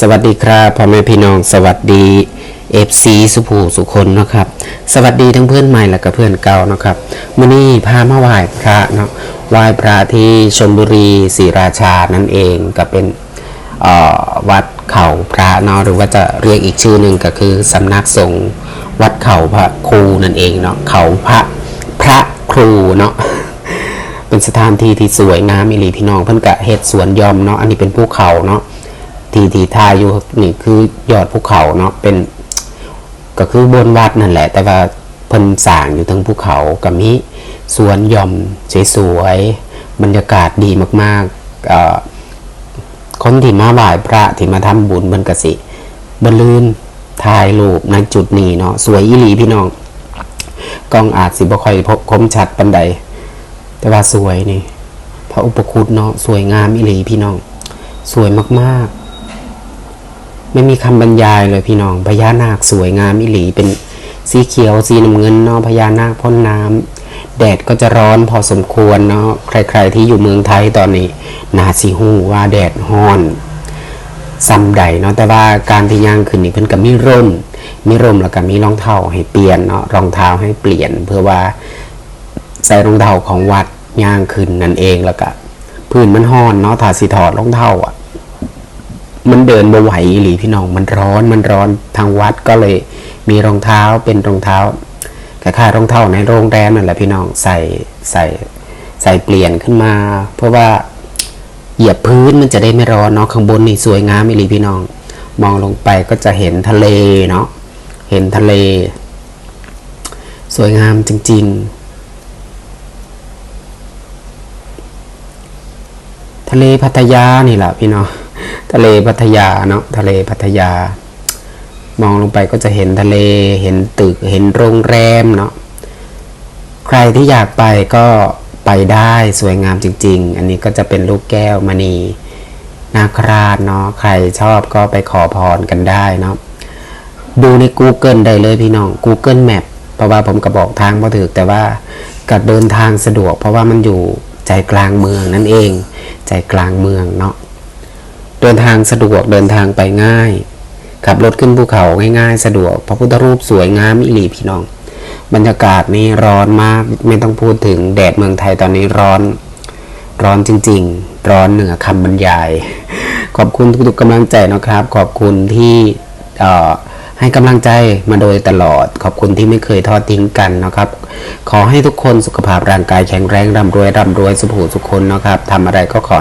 สวัสดีครับพ่อแม่พี่น้องสวัสดี FC สุภูสุคนนะครับ สวัสดีทั้งเพื่อนใหม่และก็เพื่อนเก่านะครับมื้อนี้พามาไหว้พระเนาะไหว้พระที่ชลบุรีศรีราชานั่นเองก็เป็นวัดเขาพระเนาะหรือว่าจะเรียกอีกชื่อหนึ่งก็คือสำนักสงฆ์วัดเขาพระครูนั่นเองเนาะเขาพระพระครูเนาะเป็นสถานที่ที่สวยงามอิลีพี่น้องเพิ่นกะเฮ็ดสวนยอมเนาะอันนี้เป็นภูเขาเนาะ ที่ที่ทาอยู่นี่คือยอดภูเขาเนาะเป็น ก็คือบนวัดนั่นแหละ แต่ว่าเพิ่นสร้างอยู่ทั้งภูเขาก็มีสวนย่อมสวยๆบรรยากาศดีมากๆคนที่มาไหว้พระที่มาทำบุญเพิ่นกสิบรรลืนถ่ายรูปในจุดนี้เนาะสวยอีหลีพี่น้องกล้องอาจสิบ่ค่อยพบคมชัดปานใด แต่ว่าสวยนี่พระอุปคุตเนาะสวยงามอิหลีพี่น้อง สวยมากๆ ไม่มีคำบรรยายเลยพี่น้องพญานาคสวยงามอิหลีเป็นสีเขียวสีน้ำเงินเนาะพญานาคพ่นน้ำแดดก็จะร้อนพอสมควรเนาะใคร ๆ ที่อยู่เมืองไทยตอนนี้นาสิฮู้ว่าแดดฮ้อนซ้ำใดเนาะแต่ว่าการที่ย่างขึ้นนี่เพิ่นก็มีร่มมีร่มแล้วก็มีรองเท้าให้เปลี่ยนเนาะรองเท้าให้เปลี่ยน เพื่อว่าใส่รองเท้าของวัดย่างขึ้นนั่นเองแล้วก็พื้นมันห้อนเนาะถ้าสิถอดรองเท้าอะ มันเดินบ่ไหวอีหลีพี่น้องมันร้อนมันร้อนทางวัดก็เลยมีรองเท้าเป็นรองเท้าคล้ายๆรองเท้าในโรงแรมนั่นแหละพี่น้องใส่ใส่ใส่เปลี่ยนขึ้นมา เพราะว่าเหยียบพื้นมันจะได้ไม่ร้อนเนาะข้างบนนี่สวยงามอีหลีพี่น้อง มองลงไปก็จะเห็นทะเลเนาะเห็นทะเล สวยงามจริง ๆ ทะเลพัทยานี่แหละพี่น้อง ทะเลพัทยาเนาะทะเลพัทยา มองลงไปก็จะเห็นทะเลเห็นตึกเห็นโรงแรมเนาะใครที่อยากไปก็ไปได้สวยงามจริง ๆ อันนี้ก็จะเป็นลูกแก้วมณีนาคราชเนาะใครชอบก็ไปขอพรกันได้เนาะดูใน Google ได้เลยพี่น้อง Google Map เพราะว่าผมก็บอกทางมาถือแต่ว่าก็เดินทางสะดวก เพราะว่ามันอยู่ใจกลางเมืองนั่นเอง ใจกลางเมืองเนาะ เดินทางสะดวกเดินทางไปง่ายขับรถขึ้นภูเขาง่ายๆ สะดวก พระพุทธรูปสวยงามอิหลีพี่น้อง บรรยากาศนี่ร้อนมากไม่ต้องพูดถึงแดดเมืองไทยตอนนี้ร้อน ร้อนจริง ๆ ร้อนเหนือคำบรรยาย ขอบคุณทุกๆกำลังใจนะครับ ขอบคุณที่เอ่อให้กำลังใจมาโดยตลอด ขอบคุณที่ไม่เคยทอดทิ้งกันนะครับ ขอให้ทุกคนสุขภาพร่างกายแข็งแรงร่ำรวยร่ำรวยสุขหูสุขคนนะครับทำอะไรก็ขอ